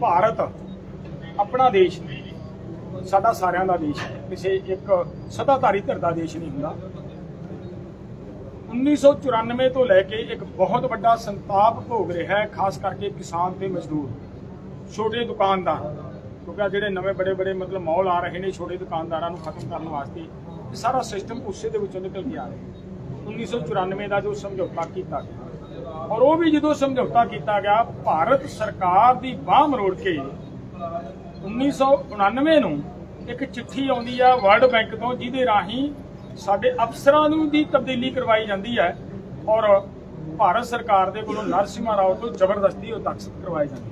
ਭਾਰਤ ਆਪਣਾ ਦੇਸ਼ ਨਹੀਂ ਸਾਡਾ ਸਾਰਿਆਂ ਦਾ ਦੇਸ਼ ਹੈ। ਕਿਸੇ ਇੱਕ ਸਦਾਧਾਰੀ ਧਿਰ ਦਾ ਦੇਸ਼ ਨਹੀਂ ਹੁੰਦਾ। 1994 ਤੋਂ ਲੈ ਕੇ ਇੱਕ ਬਹੁਤ ਵੱਡਾ ਸੰਤਾਪ ਭੋਗ ਰਿਹਾ ਹੈ, ਖਾਸ ਕਰਕੇ ਕਿਸਾਨ ਤੇ ਮਜ਼ਦੂਰ। ਛੋਟੇ ਦੁਕਾਨਦਾਰ, ਕਿਉਂਕਿ ਆਹ ਜਿਹੜੇ ਨਵੇਂ ਬੜੇ ਬੜੇ ਮਤਲਬ ਮੌਲ ਆ ਰਹੇ ਨੇ, ਛੋਟੇ ਦੁਕਾਨਦਾਰਾਂ ਨੂੰ ਖਤਮ ਕਰਨ ਵਾਸਤੇ ਇਹ ਸਾਰਾ ਸਿਸਟਮ ਉਸੇ ਦੇ ਵਿੱਚੋਂ ਨਿਕਲ ਕੇ ਆ ਰਿਹਾ 1994 ਦਾ ਜੋ ਸਮਝੌਤਾ ਕੀਤਾ ਗਿਆ ਔਰ ਉਹ ਵੀ ਜਦੋਂ ਸਮਝੌਤਾ ਕੀਤਾ ਗਿਆ, ਭਾਰਤ ਸਰਕਾਰ ਦੀ ਬਾਹ ਮਰੋੜ ਕੇ 1999 ਨੂੰ ਇੱਕ ਚਿੱਠੀ ਆਉਂਦੀ ਆ ਵਰਲਡ ਬੈਂਕ ਤੋਂ, ਜਿਹਦੇ ਰਾਹੀਂ ਸਾਡੇ ਅਫਸਰਾਂ ਨੂੰ ਦੀ ਤਬਦੀਲੀ ਕਰਵਾਈ ਜਾਂਦੀ ਹੈ ਔਰ ਭਾਰਤ ਸਰਕਾਰ ਦੇ ਕੋਲੋਂ ਨਰਸਿਮਾ ਰਾਓ ਤੋਂ ਜ਼ਬਰਦਸਤੀ ਉਹ ਤਖਤ ਕਰਵਾਈ ਜਾਂਦੀ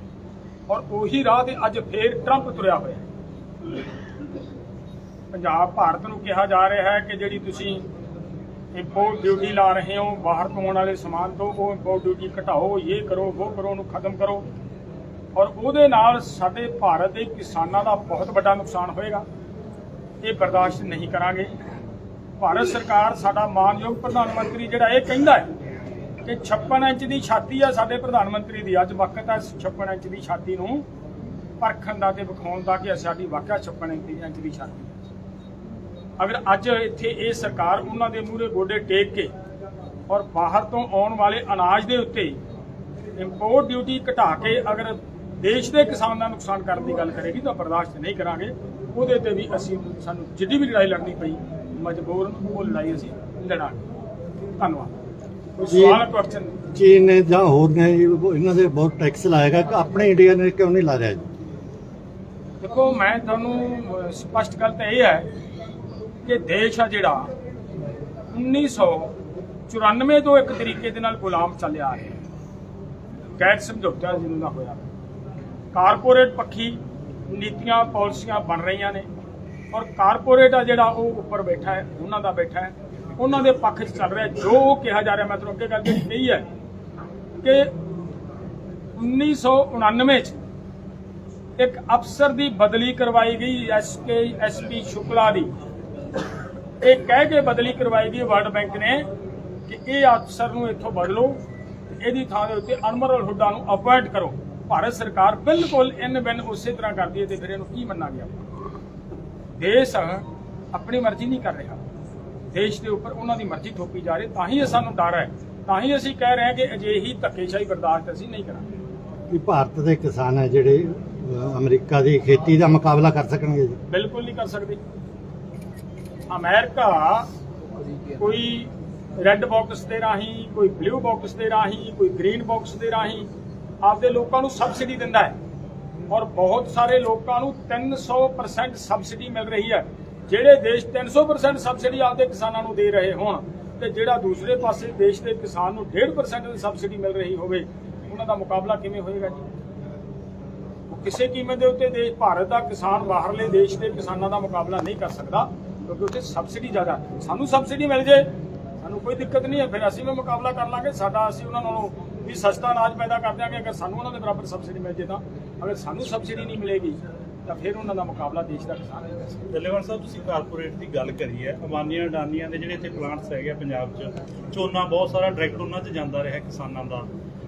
ਔਰ ਉਹੀ ਰਾਹ ਤੇ ਅੱਜ ਫੇਰ ਟਰੰਪ ਤੁਰਿਆ ਹੋਇਆ ਪੰਜਾਬ, ਭਾਰਤ ਨੂੰ ਕਿਹਾ ਜਾ ਰਿਹਾ ਹੈ ਕਿ ਜਿਹੜੀ ਤੁਸੀਂ ਇੰਪੋਰਟ ਡਿਊਟੀ ਲਾ ਰਹੇ ਹੋ, ਬਾਹਰ ਤੋਂ ਆਉਣ ਵਾਲੇ ਸਮਾਨ ਤੋਂ, ਉਹ ਇੰਪੋਰਟ ਡਿਊਟੀ ਘਟਾਓ, ਇਹ ਕਰੋ, ਉਹ ਕਰੋ, ਉਹਨੂੰ ਖਤਮ ਕਰੋ। ਔਰ ਉਹਦੇ ਨਾਲ ਸਾਡੇ ਭਾਰਤ ਦੇ ਕਿਸਾਨਾਂ ਦਾ ਬਹੁਤ ਵੱਡਾ ਨੁਕਸਾਨ ਹੋਏਗਾ। ਇਹ ਬਰਦਾਸ਼ਤ ਨਹੀਂ ਕਰਾਂਗੇ। ਭਾਰਤ ਸਰਕਾਰ ਸਾਡਾ ਮਾਨਯੋਗ ਪ੍ਰਧਾਨ ਮੰਤਰੀ ਜਿਹੜਾ ਇਹ ਕਹਿੰਦਾ ਹੈ ਕਿ 56 ਇੰਚ ਦੀ ਛਾਤੀ ਆ ਸਾਡੇ ਪ੍ਰਧਾਨ ਮੰਤਰੀ ਦੀ। ਅੱਜ ਵਕਤ ਹੈ 56 ਇੰਚ ਦੀ ਛਾਤੀ ਨੂੰ ਪਰਖਣ ਦਾ ਤੇ ਵਿਖਾਉਣ ਦਾ ਕਿ ਸਾਡੀ ਵਾਕਿਆ 56 ਇੰਚ ਦੀ- ਛਾਤੀ ਅਗਰ ਅੱਜ ਇੱਥੇ ਇਹ ਸਰਕਾਰ ਉਹਨਾਂ ਦੇ ਮੂਹਰੇ ਗੋਡੇ ਟੇਕ ਕੇ ਔਰ ਬਾਹਰ ਤੋਂ ਆਉਣ ਵਾਲੇ ਅਨਾਜ ਦੇ ਉੱਤੇ ਇੰਪੋਰਟ ਡਿਊਟੀ ਘਟਾ ਕੇ ਅਗਰ ਦੇਸ਼ ਦੇ ਕਿਸਾਨ ਦਾ ਨੁਕਸਾਨ ਕਰਨ ਦੀ ਗੱਲ ਕਰੇਗੀ ਤਾਂ ਬਰਦਾਸ਼ਤ ਨਹੀਂ ਕਰਾਂਗੇ। ਉਹਦੇ ਤੇ ਵੀ ਅਸੀਂ ਸਾਨੂੰ ਜਿੱਡੀ ਵੀ ਲੜਾਈ ਲੜਨੀ ਪਈ ਮਜਬੂਰਨ ਉਹ ਲੜਾਈ ਅਸੀਂ ਲੜਾਂਗੇ। ਧੰਨਵਾਦ। ਸਵਾਲ ਕੁਐਸਚਨ ਚੀਨ ਨੇ ਜਾਂ ਹੋਰ ਨੇ ਇਹ- ਇਹਨਾਂ ਦੇ ਬਹੁਤ ਟੈਕਸ ਲਾਏਗਾ ਆਪਣੇ ਇੰਡੀਆ ਨੇ ਕਿਉਂ ਨਹੀਂ ਲਾ ਰਿਹਾ ਜੀ? ਦੇਖੋ ਮੈਂ ਤੁਹਾਨੂੰ ਸਪਸ਼ਟ ਗੱਲ ਤਾਂ ਇਹ ਹੈ ਕਿ ਦੇਸ਼ ਆ ਜਿਹੜਾ 1994 ਤੋਂ ਇੱਕ ਤਰੀਕੇ ਦੇ ਨਾਲ ਗੁਲਾਮ ਚੱਲਿਆ ਆ ਰਿਹਾ ਗੈਰ ਸਮਝੌਤਾ ਜਿਹਨੂੰ ਦਾ ਹੋਇਆ ਕਾਰਪੋਰੇਟ ਪੱਖੀ ਨੀਤੀਆਂ, ਪਾਲਿਸੀਆਂ ਬਣ ਰਹੀਆਂ ਨੇ ਔਰ ਕਾਰਪੋਰੇਟ ਆ ਜਿਹੜਾ ਉਹ ਉੱਪਰ ਬੈਠਾ ਹੈ, ਉਹਨਾਂ ਦਾ ਬੈਠਾ ਹੈ। ਉਹਨਾਂ ਦੇ ਪੱਖ 'ਚ ਚੱਲ ਰਿਹਾ ਜੋ ਉਹ ਕਿਹਾ ਜਾ ਰਿਹਾ, ਮੈਂ ਤੁਹਾਨੂੰ ਅੱਗੇ ਗੱਲ ਜਿਹੜੀ ਕਹੀ ਹੈ ਕਿ 1999 'ਚ ਇੱਕ ਅਫਸਰ ਦੀ ਬਦਲੀ ਕਰਵਾਈ ਗਈ ਐਸਕੇ ਐਸਪੀ ਸ਼ੁਕਲਾ ਦੀ। ਇਹ ਕਹਿ ਕੇ ਬਦਲੀ ਕਰਵਾਈ ਗਈ ਵਰਲਡ ਬੈਂਕ ਨੇ ਕਿ ਇਹ ਅਫਸਰ ਨੂੰ ਇੱਥੋਂ ਬਦਲੋ ਇਹਦੀ ਥਾਂ ਦੇ ਉੱਤੇ ਅਨਮਰਲ ਹੁੱਡਾ ਨੂੰ ਅਪਾਇੰਟ ਕਰੋ। ਭਾਰਤ ਸਰਕਾਰ ਬਿਲਕੁਲ ਇਨ ਬਿਨ ਉਸੇ ਤਰ੍ਹਾਂ ਕਰਦੀ ਹੈ ਤੇ ਫਿਰ ਇਹਨੂੰ ਕੀ ਮੰਨਾਂਗੇ ਆਪਾਂ ਦੇਸ਼ ਆਪਣੀ ਮਰਜ਼ੀ ਨਹੀਂ ਕਰ ਰਿਹਾ। ਦੇਸ਼ ਦੇ ਉੱਪਰ ਉਹਨਾਂ ਦੀ ਮਰਜ਼ੀ ਥੋਪੀ ਜਾ ਰਹੀ ਤਾਂ ਹੀ ਸਾਨੂੰ ਡਰ ਹੈ। ਤਾਂ ਹੀ ਅਸੀਂ ਕਹਿ ਰਹੇ ਹਾਂ ਕਿ ਅਜਿਹੀ ਧੱਕੇਸ਼ਾਹੀ ਬਰਦਾਸ਼ਤ ਅਸੀਂ ਨਹੀਂ ਕਰਾਂਗੇ। ਕਿ ਭਾਰਤ ਦੇ ਕਿਸਾਨ ਹੈ ਜਿਹੜੇ ਅਮਰੀਕਾ ਦੀ ਖੇਤੀ ਦਾ ਮੁਕਾਬਲਾ ਕਰ ਸਕਣਗੇ ਜੀ। ਬਿਲਕੁਲ ਨਹੀਂ ਕਰ ਸਕਦੇ। ਅਮਰੀਕਾ ਕੋਈ ਰੈੱਡ ਬਾਕਸ ਦੇ ਰਾਹੀਂ, ਕੋਈ ਬਲੂ ਬਾਕਸ ਦੇ ਰਾਹੀਂ, ਕੋਈ ਗ੍ਰੀਨ ਬਾਕਸ ਦੇ ਰਾਹੀਂ ਆਪਦੇ ਲੋਕਾਂ ਨੂੰ ਸਬਸਿਡੀ ਦਿੰਦਾ ਹੈ। ਔਰ ਬਹੁਤ ਸਾਰੇ ਲੋਕਾਂ ਨੂੰ 300% ਸਬਸਿਡੀ ਮਿਲ ਰਹੀ ਹੈ। ਜਿਹੜੇ ਦੇਸ਼ 300% ਸਬਸਿਡੀ ਆਪਦੇ ਕਿਸਾਨਾਂ ਨੂੰ ਦੇ ਰਹੇ ਹੋਣ ਤੇ ਜਿਹੜਾ ਦੂਸਰੇ ਪਾਸੇ ਦੇਸ਼ ਦੇ ਕਿਸਾਨ ਨੂੰ 1.5% ਦੀ ਸਬਸਿਡੀ ਮਿਲ ਰਹੀ ਹੋਵੇ, ਉਹਨਾਂ ਦਾ ਮੁਕਾਬਲਾ ਕਿਵੇਂ ਹੋਏਗਾ ਜੀ? ਕਿਸੇ ਕੀਮਤ ਦੇ ਉੱਤੇ ਦੇਸ਼, ਭਾਰਤ ਦਾ ਕਿਸਾਨ ਬਾਹਰਲੇ ਦੇਸ਼ ਦੇ ਕਿਸਾਨਾਂ ਦਾ ਮੁਕਾਬਲਾ ਨਹੀਂ ਕਰ ਸਕਦਾ। ਕਿਉਂਕਿ ਉੱਥੇ ਸਬਸਿਡੀ ਜ਼ਿਆਦਾ ਸਾਨੂੰ ਸਬਸਿਡੀ ਮਿਲ ਜੇ, ਸਾਨੂੰ ਕੋਈ ਦਿੱਕਤ ਨਹੀਂ ਹੈ, ਫਿਰ ਅਸੀਂ ਵੀ ਮੁਕਾਬਲਾ ਕਰ ਲਾਂਗੇ। ਸਾਡਾ ਅਸੀਂ ਉਹਨਾਂ ਨਾਲੋਂ ਵੀ ਸਸਤਾ ਅਨਾਜ ਪੈਦਾ ਕਰ ਦਿਆਂਗੇ ਅਗਰ ਸਾਨੂੰ ਉਹਨਾਂ ਦੇ ਬਰਾਬਰ ਸਬਸਿਡੀ ਮਿਲ ਜੇ ਤਾਂ। ਅਗਰ ਸਾਨੂੰ ਸਬਸਿਡੀ ਨਹੀਂ ਮਿਲੇਗੀ, ਤਾਂ ਫਿਰ ਉਹਨਾਂ ਦਾ ਮੁਕਾਬਲਾ ਦੇਸ਼ ਦਾ ਕਿਸਾਨ ਨਹੀਂ ਕਰ ਸਾਹਿਬ, ਤੁਸੀਂ ਕਾਰਪੋਰੇਟ ਦੀ ਗੱਲ ਕਰੀ ਹੈ। ਅਮਾਨੀਆਂ ਅਡਾਨੀਆਂ ਦੇ ਜਿਹੜੇ ਇੱਥੇ ਪਲਾਂਟਸ ਹੈਗੇ ਪੰਜਾਬ 'ਚ, ਝੋਨਾ ਬਹੁਤ ਸਾਰਾ ਡਾਇਰੈਕਟ ਉਹਨਾਂ 'ਚ ਜਾਂਦਾ ਰਿਹਾ ਕਿਸਾਨਾਂ ਦਾ।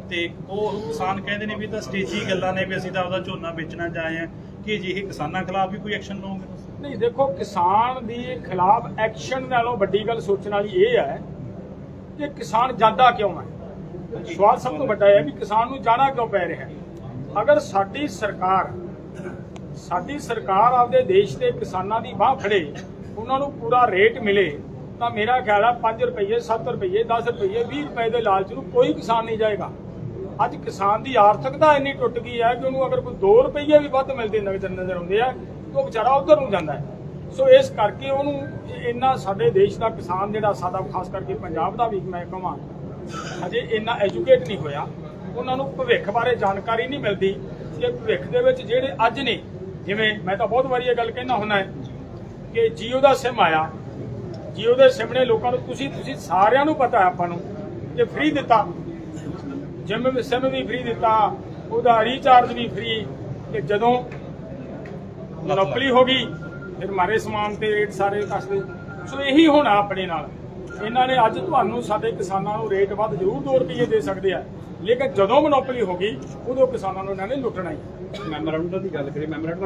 ਤੇ ਉਹ ਕਿਸਾਨ ਕਹਿੰਦੇ ਨੇ ਵੀ ਤਾਂ ਸਟੇਜੀ ਗੱਲਾਂ ਨੇ ਵੀ ਅਸੀਂ ਤਾਂ ਆਪਦਾ ਝੋਨਾ ਵੇਚਣਾ ਚਾਹੇ ਆ। ਕਿ ਅਜਿਹੇ ਕਿਸਾਨਾਂ ਖਿਲਾਫ ਵੀ ਕੋਈ ਐਕਸ਼ਨ ਲਓਗੇ ਨਹੀਂ, ਦੇਖੋ, ਕਿਸਾਨ ਦੀ ਖਿਲਾਫ ਐਕਸ਼ਨ ਨਾਲੋਂ ਵੱਡੀ ਗੱਲ ਸੋਚਣ ਵਾਲੀ ਇਹ ਹੈ ਕਿ ਕਿਸਾਨ ਜਾਂਦਾ ਕਿਉਂ ਹੈ? ਸਵਾਲ ਸਭ ਤੋਂ ਵੱਡਾ ਹੈ ਵੀ ਕਿਸਾਨ ਨੂੰ ਜਾਣਾ ਕਿਉਂ ਪੈ ਰਿਹਾ ਹੈ? ਅਗਰ ਸਾਡੀ ਸਰਕਾਰ ਸਾਡੀ ਸਰਕਾਰ ਆਪਦੇ ਦੇਸ਼ ਦੇ ਕਿਸਾਨਾਂ ਦੀ ਬਾਹ ਫੜੇ, ਉਹਨਾਂ ਨੂੰ ਪੂਰਾ ਰੇਟ ਮਿਲੇ, ਤਾਂ ਮੇਰਾ ਖਿਆਲ ਹੈ 5 ਰੁਪਏ 7 ਰੁਪਏ 10 ਰੁਪਏ 20 ਰੁਪਏ ਦੇ ਲਾਲਚ ਨੂੰ ਕੋਈ ਕਿਸਾਨ ਨਹੀਂ ਜਾਏਗਾ। ਅੱਜ ਕਿਸਾਨ ਦੀ ਆਰਥਿਕਤਾ ਇੰਨੀ ਟੁੱਟ ਗਈ ਹੈ ਕਿ ਉਹਨੂੰ ਅਗਰ ਕੋਈ 2 ਰੁਪਏ ਵੀ ਵੱਧ ਮਿਲਦੇ ਨਜ਼ਰ ਨਜ਼ਰ ਆਉਂਦੇ ਆ ਉਹ ਵਿਚਾਰਾ ਉਧਰ ਨੂੰ ਜਾਂਦਾ ਹੈ। ਸੋ ਇਸ ਕਰਕੇ ਉਹਨੂੰ ਇੰਨਾ ਸਾਡੇ ਦੇਸ਼ ਦਾ ਕਿਸਾਨ ਜਿਹੜਾ ਸਾਡਾ, ਖਾਸ ਕਰਕੇ ਪੰਜਾਬ ਦਾ ਵੀ ਮੈਂ ਕਹਾਂ ਅਜੇ ਇੰਨਾ ਐਜੂਕੇਟ ਨਹੀਂ ਹੋਇਆ। ਉਹਨਾਂ ਨੂੰ ਭਵਿੱਖ ਬਾਰੇ ਜਾਣਕਾਰੀ ਨਹੀਂ ਮਿਲਦੀ। ਕਿ ਭਵਿੱਖ ਦੇ ਵਿੱਚ ਜਿਹੜੇ ਅੱਜ ਨੇ, ਜਿਵੇਂ ਮੈਂ ਤਾਂ ਬਹੁਤ ਵਾਰੀ ਇਹ ਗੱਲ ਕਹਿਣਾ ਹੁੰਦਾ ਹੈ ਕਿ ਜੀਓ ਦਾ ਸਿਮ ਆਇਆ। ਜੀਓ ਦੇ ਸਿਮ ਨੇ ਲੋਕਾਂ ਨੂੰ ਤੁਸੀਂ ਤੁਸੀਂ ਸਾਰਿਆਂ ਨੂੰ ਪਤਾ ਹੈ ਆਪਾਂ ਨੂੰ ਕਿ ਫ੍ਰੀ ਦਿੱਤਾ। ਜਿਮ ਵੀ ਸਿਮ ਵੀ ਫ੍ਰੀ ਦਿੱਤਾ, ਉਹਦਾ ਰੀਚਾਰਜ ਵੀ ਫ੍ਰੀ ਤੇ ਜਦੋਂ ਮੋਨੋਪਲੀ ਹੋ ਗਈ, ਫਿਰ ਮਾਰੇ ਸਮਾਨ ਤੇ ਰੇਟ ਸਾਰੇ ਕੱਸਦੇ ਸੋ ਇਹੀ ਹੋਣਾ ਆਪਣੇ ਨਾਲ। ਇਹਨਾਂ ਨੇ ਅੱਜ ਤੁਹਾਨੂੰ ਸਾਡੇ ਕਿਸਾਨਾਂ ਨੂੰ ਰੇਟ ਵੱਧ ਜ਼ਰੂਰ 2 ਰੁਪਏ ਦੇ ਸਕਦੇ ਆ। ਲੇਕਿਨ ਜਦੋਂ ਮੋਨੋਪੋਲੀ ਹੋ ਗਈ, ਉਦੋਂ ਕਿਸਾਨਾਂ ਨੂੰ ਇਹਨਾਂ ਨੇ ਲੁੱਟਣਾ ਹੀ। ਹੈ। ਮੈਮੋਰੰਡਮ ਦੀ ਗੱਲ ਕਰੀ ਮੈਮੋਰੰਡਮ